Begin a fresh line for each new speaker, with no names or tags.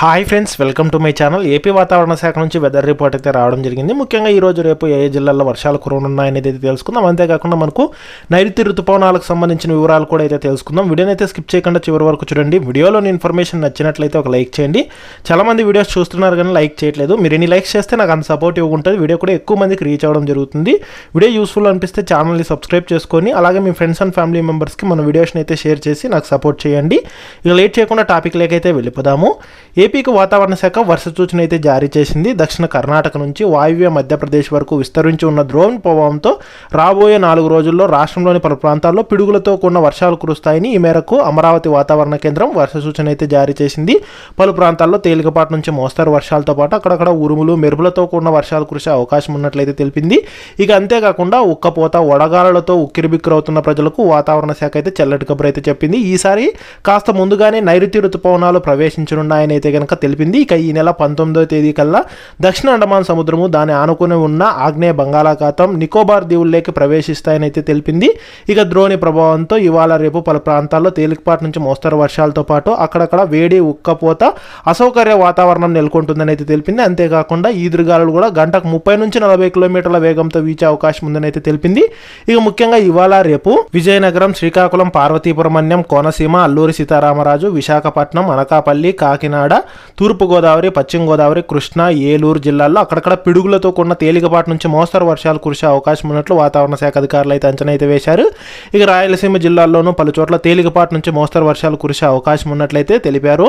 Hi friends welcome to my channel. AP వాతావరణ శాఖ నుంచి వెదర్ రిపోర్ట్ అయితే రావడం జరిగింది. ముఖ్యంగా ఈరోజు రేపు ఏ జిల్లాల్లో వర్షాలు కురవనున్నాయనేది అయితే తెలుసుకుందాం. అంతేకాకుండా మనకు నైరుతి ఋతుపవనాలకు సంబంధించిన వివరాలు కూడా అయితే తెలుసుకుందాం. వీడియోని అయితే స్కిప్ చేయకుండా చివరి వరకు చూడండి. వీడియోలోని ఇన్ఫర్మేషన్ నచ్చినట్లయితే ఒక లైక్ చేయండి. చాలా మంది వీడియోస్ చూస్తున్నారు కానీ లైక్ చేయట్లేదు. మీరు ఎన్ని లైక్స్ చేస్తే నాకు అంత సపోర్టివ్ ఉంటుంది వీడియో కూడా ఎక్కువ మందికి రీచ్ అవ్వడం జరుగుతుంది. వీడియో యూస్ఫుల్ అనిపిస్తే ఛానల్ని సబ్స్క్రైబ్ చేసుకొని అలాగే మీ ఫ్రెండ్స్ అండ్ ఫ్యామిలీ మెంబర్స్కి మన వీడియోస్ని అయితే షేర్ చేసి నాకు సపోర్ట్ చేయండి. ఇక లేట్ చేయకుండా టాపిక్ లేకైతే వెళ్ళిపోదాము. ఏపీకి వాతావరణ శాఖ వర్ష సూచన అయితే జారీ చేసింది. దక్షిణ కర్ణాటక నుంచి వాయువ్య మధ్యప్రదేశ్ వరకు విస్తరించి ఉన్న ద్రోణి ప్రభావంతో రాబోయే నాలుగు రోజుల్లో రాష్ట్రంలోని పలు ప్రాంతాల్లో పిడుగులతో కూడిన వర్షాలు కురుస్తాయని ఈ మేరకు అమరావతి వాతావరణ కేంద్రం వర్ష సూచన అయితే జారీ చేసింది. పలు ప్రాంతాల్లో తేలికపాటి నుంచి మోస్తరు వర్షాలతో పాటు అక్కడక్కడ ఉరుములు మెరుపులతో కూడిన వర్షాలు కురిసే అవకాశం ఉన్నట్లయితే తెలిపింది. ఇక అంతేకాకుండా ఉక్కపోత వడగాలలతో ఉక్కిరిబిక్కిరవుతున్న ప్రజలకు వాతావరణ శాఖ అయితే చల్లటి కబురు అయితే చెప్పింది. ఈసారి కాస్త ముందుగానే నైరుతి రుతుపవనాలు ప్రవేశించనున్నాయని అయితే కనుక తెలిపింది. ఇక ఈ నెల పంతొమ్మిదవ తేదీ కల్లా దక్షిణ అండమాన్ సముద్రము దాని ఆనుకుని ఉన్న ఆగ్నేయ బంగాళాఖాతం నికోబార్ దీవుల్లోకి ప్రవేశిస్తాయని అయితే తెలిపింది. ఇక ద్రోణి ప్రభావంతో ఇవాళ రేపు పలు ప్రాంతాల్లో తేలికపాటి నుంచి మోస్తరు వర్షాలతో పాటు అక్కడక్కడ వేడి ఉక్కపోత అసౌకర్య వాతావరణం నెలకొంటుందని అయితే తెలిపింది. అంతేకాకుండా ఈదురుగాలు కూడా గంటకు ముప్పై నుంచి నలభై కిలోమీటర్ల వేగంతో వీచే అవకాశం ఉందని అయితే తెలిపింది. ఇక ముఖ్యంగా ఇవాళ రేపు విజయనగరం శ్రీకాకుళం పార్వతీపురమన్యం కోనసీమ అల్లూరి సీతారామరాజు విశాఖపట్నం అనకాపల్లి కాకినాడ తూర్పుగోదావరి పశ్చిమ గోదావరి కృష్ణా ఏలూరు జిల్లాల్లో అక్కడక్కడ పిడుగులతో కూడిన తేలికపాటి నుంచి మోస్తరు వర్షాలు కురిసే అవకాశం ఉన్నట్లు వాతావరణ శాఖ అధికారులు అయితే అంచనా అయితే వేశారు. ఇక రాయలసీమ జిల్లాల్లోనూ పలు చోట్ల తేలికపాటి నుంచి మోస్తరు వర్షాలు కురిసే అవకాశం ఉన్నట్లయితే తెలిపారు.